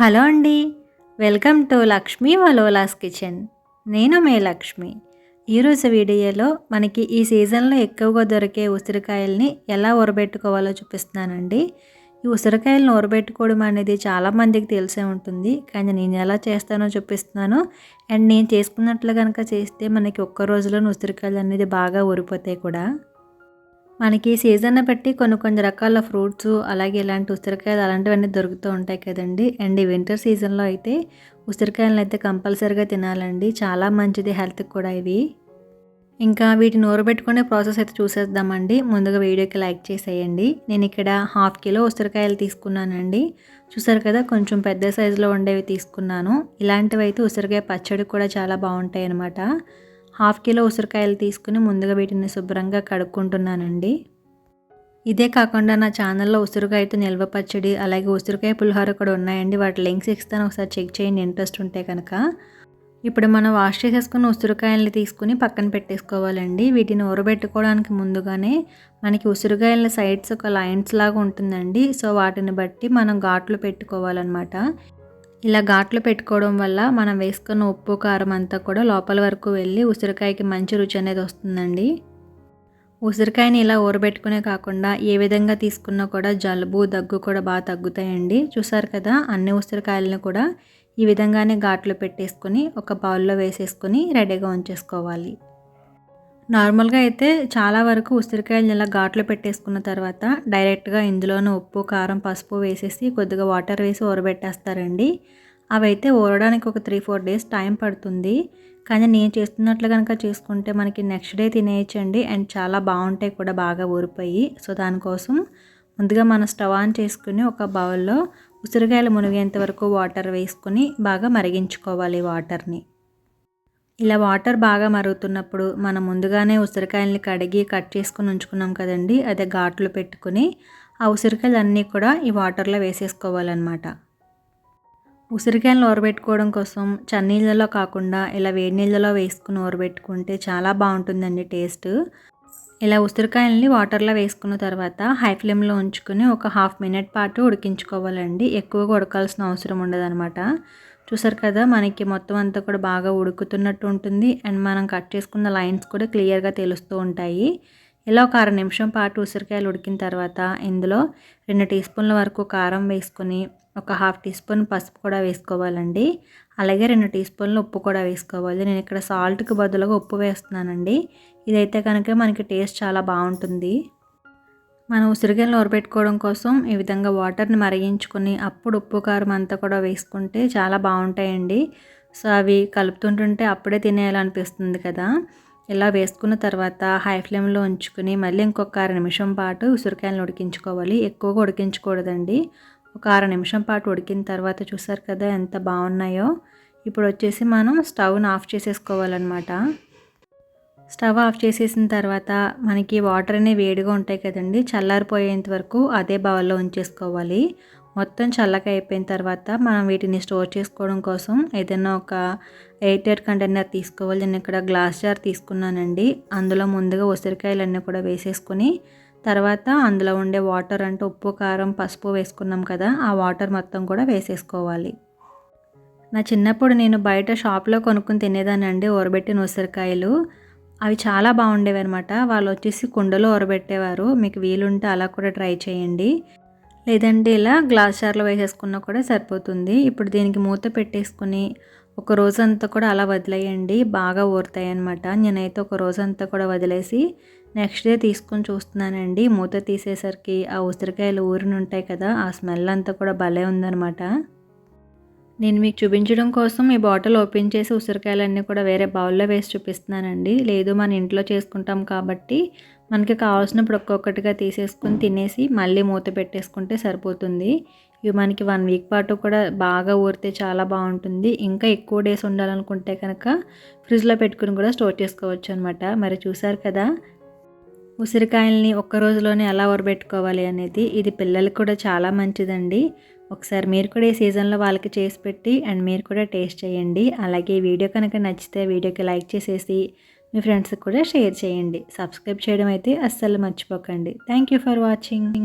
Hello అండి. Welcome to Lakshmi వలోలాస్ kitchen. నేను మే లక్ష్మి. ఈరోజు వీడియోలో మనకి ఈ సీజన్లో ఎక్కువగా దొరికే ఉసిరికాయల్ని ఎలా ఊరబెట్టుకోవాలో చూపిస్తున్నానండి. ఈ ఉసిరికాయలను ఊరబెట్టుకోవడం అనేది చాలామందికి తెలిసే ఉంటుంది. కానీ నేను ఎలా చేస్తానో చూపిస్తున్నాను. అండ్ నేను చేసుకున్నట్లు కనుక చేస్తే మనకి ఒక్క రోజులోనే ఉసిరికాయలు అనేది బాగా ఊరిపోతాయి కూడా. మనకి సీజన్ బట్టి కొన్ని కొన్ని రకాల ఫ్రూట్స్ అలాగే ఇలాంటి ఉసిరికాయలు అలాంటివన్నీ దొరుకుతూ ఉంటాయి కదండి. అండ్ ఈ వింటర్ సీజన్లో అయితే ఉసిరికాయలను అయితే కంపల్సరీగా తినాలండి. చాలా మంచిది హెల్త్కి కూడా ఇవి. ఇంకా వీటిని ఊరబెట్టుకునే ప్రాసెస్ అయితే చూసేద్దామండి. ముందుగా వీడియోకి లైక్ చేసేయండి. నేను ఇక్కడ హాఫ్ కిలో ఉసిరికాయలు తీసుకున్నానండి. చూసారు కదా కొంచెం పెద్ద సైజులో ఉండేవి తీసుకున్నాను. ఇలాంటివి అయితే ఉసిరికాయ పచ్చడి కూడా చాలా బాగుంటాయి అన్నమాట హాఫ్ కిలో ఉసిరికాయలు తీసుకుని ముందుగా వీటిని శుభ్రంగా కడుక్కుంటున్నానండి. ఇదే కాకుండా నా ఛానల్లో ఉసిరికాయతో నిల్వ పచ్చడి అలాగే ఉసిరికాయ పులిహోర కూడా ఉన్నాయండి. వాటి లింక్స్ ఇస్తాను. ఒకసారి చెక్ చేయండి ఇంట్రెస్ట్ ఉంటే కనుక. ఇప్పుడు మనం వాష్ చేసేసుకున్న ఉసిరికాయలని తీసుకుని పక్కన పెట్టేసుకోవాలండి. వీటిని ఊరబెట్టుకోవడానికి ముందుగానే మనకి ఉసిరికాయల సైడ్స్ ఒక లైన్స్ లాగా ఉంటుందండి. సో వాటిని బట్టి మనం ఘాట్లు పెట్టుకోవాలన్నమాట. ఇలా ఘాట్లు పెట్టుకోవడం వల్ల మనం వేసుకున్న ఉప్పు కారం అంతా కూడా లోపల వరకు వెళ్ళి ఉసిరికాయకి మంచి రుచి అనేది వస్తుందండి. ఉసిరికాయని ఇలా ఊరబెట్టుకునే కాకుండా ఏ విధంగా తీసుకున్నా కూడా జలుబు దగ్గు కూడా బాగా తగ్గుతాయండి. చూసారు కదా అన్ని ఉసిరికాయలను కూడా ఈ విధంగానే ఘాట్లు పెట్టేసుకొని ఒక బౌల్లో వేసేసుకొని రెడీగా ఉంచేసుకోవాలి. నార్మల్గా అయితే చాలా వరకు ఉసిరికాయలు ఇలా ఘాట్లో పెట్టేసుకున్న తర్వాత డైరెక్ట్గా ఇందులోనూ ఉప్పు కారం పసుపు వేసేసి కొద్దిగా వాటర్ వేసి ఊరబెట్టేస్తారండి. అవి అయితే ఊరడానికి ఒక త్రీ ఫోర్ డేస్ టైం పడుతుంది. కానీ నేను చేస్తున్నట్లు కనుక చేసుకుంటే మనకి నెక్స్ట్ డే తినేయచ్చండి. అండ్ చాలా బాగుంటాయి కూడా బాగా ఊరిపోయి. సో దానికోసం ముందుగా మనం స్టవ్ ఆన్ చేసుకుని ఒక బౌల్లో ఉసిరికాయలు మునిగేంత వరకు వాటర్ వేసుకొని బాగా మరిగించుకోవాలి వాటర్ని. ఇలా వాటర్ బాగా మరుగుతున్నప్పుడు మనం ముందుగానే ఉసిరికాయలని కడిగి కట్ చేసుకుని ఉంచుకున్నాం కదండి అదే ఘాట్లు పెట్టుకుని ఆ ఉసిరికాయలు అన్నీ కూడా ఈ వాటర్లో వేసేసుకోవాలన్నమాట. ఉసిరికాయలను ఓరబెట్టుకోవడం కోసం చన్నీళ్ళలో కాకుండా ఇలా వేడి నీళ్ళలో వేసుకుని ఓరబెట్టుకుంటే చాలా బాగుంటుందండి టేస్ట్. ఇలా ఉసిరికాయలని వాటర్లో వేసుకున్న తర్వాత హై ఫ్లేమ్లో ఉంచుకొని ఒక హాఫ్ మినిట్ పాటు ఉడికించుకోవాలండి. ఎక్కువగా ఉడకాల్సిన అవసరం ఉండదన్నమాట. చూసారు కదా మనకి మొత్తం అంతా కూడా బాగా ఉడుకుతున్నట్టు ఉంటుంది. అండ్ మనం కట్ చేసుకున్న లైన్స్ కూడా క్లియర్గా తెలుస్తూ ఉంటాయి. ఇలా ఒక అర నిమిషం పాటు ఉసిరికాయలు ఉడికిన తర్వాత ఇందులో రెండు టీ స్పూన్ల వరకు కారం వేసుకొని ఒక హాఫ్ టీ స్పూన్ పసుపు కూడా వేసుకోవాలండి. అలాగే రెండు టీ స్పూన్లు ఉప్పు కూడా వేసుకోవాలి. నేను ఇక్కడ సాల్ట్కి బదులుగా ఉప్పు వేస్తున్నానండి. ఇదైతే కనుక మనకి టేస్ట్ చాలా బాగుంటుంది. మనం ఉసిరికాయలు ఉరబెట్టుకోవడం కోసం ఈ విధంగా వాటర్ని మరిగించుకొని అప్పుడు ఉప్పు కారం అంతా కూడా వేసుకుంటే చాలా బాగుంటాయండి. సో అవి కలుపుతుంటుంటే అప్పుడే తినేయాలనిపిస్తుంది కదా. ఇలా వేసుకున్న తర్వాత హై ఫ్లేమ్లో ఉంచుకుని మళ్ళీ ఇంకొక అర నిమిషం పాటు ఉసిరికాయలను ఉడికించుకోవాలి. ఎక్కువగా ఉడికించకూడదండి. ఒక అర నిమిషం పాటు ఉడికిన తర్వాత చూసారు కదా ఎంత బాగున్నాయో. ఇప్పుడు వచ్చేసి మనం స్టవ్ని ఆఫ్ చేసేసుకోవాలన్నమాట. స్టవ్ ఆఫ్ చేసేసిన తర్వాత మనకి వాటర్ అనేవి వేడిగా ఉంటాయి కదండి చల్లారిపోయేంత వరకు అదే బౌల్లో ఉంచేసుకోవాలి. మొత్తం చల్లగా అయిపోయిన తర్వాత మనం వీటిని స్టోర్ చేసుకోవడం కోసం ఏదైనా ఒక ఎయిర్ కంటైనర్ తీసుకోవాలి. నేను ఇక్కడ గ్లాస్ జార్ తీసుకున్నానండి. అందులో ముందుగా ఉసిరికాయలన్నీ కూడా వేసేసుకొని తర్వాత అందులో ఉండే వాటర్ అంటే ఉప్పు కారం పసుపు వేసుకున్నాం కదా ఆ వాటర్ మొత్తం కూడా వేసేసుకోవాలి. నా చిన్నప్పుడు నేను బయట షాప్లో కొనుక్కుని తినేదానండి ఊరబెట్టిన ఉసిరికాయలు. అవి చాలా బాగుండేవి అనమాట వాళ్ళు వచ్చేసి కుండలో ఊరబెట్టేవారు మీకు వీలుంటే అలా కూడా ట్రై చేయండి. లేదంటే ఇలా గ్లాస్ జార్లో వేసేసుకున్నా కూడా సరిపోతుంది. ఇప్పుడు దీనికి మూత పెట్టేసుకుని ఒక రోజంతా కూడా అలా వదిలేయండి. బాగా ఊరుతాయి అనమాట నేనైతే ఒక రోజంతా కూడా వదిలేసి నెక్స్ట్ డే తీసుకొని చూస్తున్నానండి. మూత తీసేసరికి ఆ ఉసిరికాయలు ఊరిని ఉంటాయి కదా ఆ స్మెల్ అంతా కూడా భలే ఉందనమాట నేను మీకు చూపించడం కోసం ఈ బాటిల్ ఓపెన్ చేసి ఉసిరికాయలన్నీ కూడా వేరే బౌల్లో వేసి చూపిస్తున్నానండి. లేదు మన ఇంట్లో చేసుకుంటాం కాబట్టి మనకి కావాల్సినప్పుడు ఒక్కొక్కటిగా తీసేసుకుని తినేసి మళ్ళీ మూత పెట్టేసుకుంటే సరిపోతుంది. ఇవి మనకి వన్ వీక్ పాటు కూడా బాగా ఊరితే చాలా బాగుంటుంది. ఇంకా ఎక్కువ డేస్ ఉండాలనుకుంటే కనుక ఫ్రిడ్జ్లో పెట్టుకుని కూడా స్టోర్ చేసుకోవచ్చు అనమాట మరి చూసారు కదా ఉసిరికాయల్ని ఒక్క రోజులోనే ఎలా ఊరబెట్టుకోవాలి అనేది ఇది పిల్లలకు కూడా చాలా మంచిదండి. ఒకసారి మీరు కూడా ఈ సీజన్లో వాళ్ళకి చేసి పెట్టి అండ్ మీరు కూడా టేస్ట్ చేయండి. అలాగే ఈ వీడియో కనుక నచ్చితే వీడియోకి లైక్ చేసేసి మీ ఫ్రెండ్స్కి కూడా షేర్ చేయండి. సబ్స్క్రైబ్ చేయడం అయితే అస్సలు మర్చిపోకండి. Thank you for watching.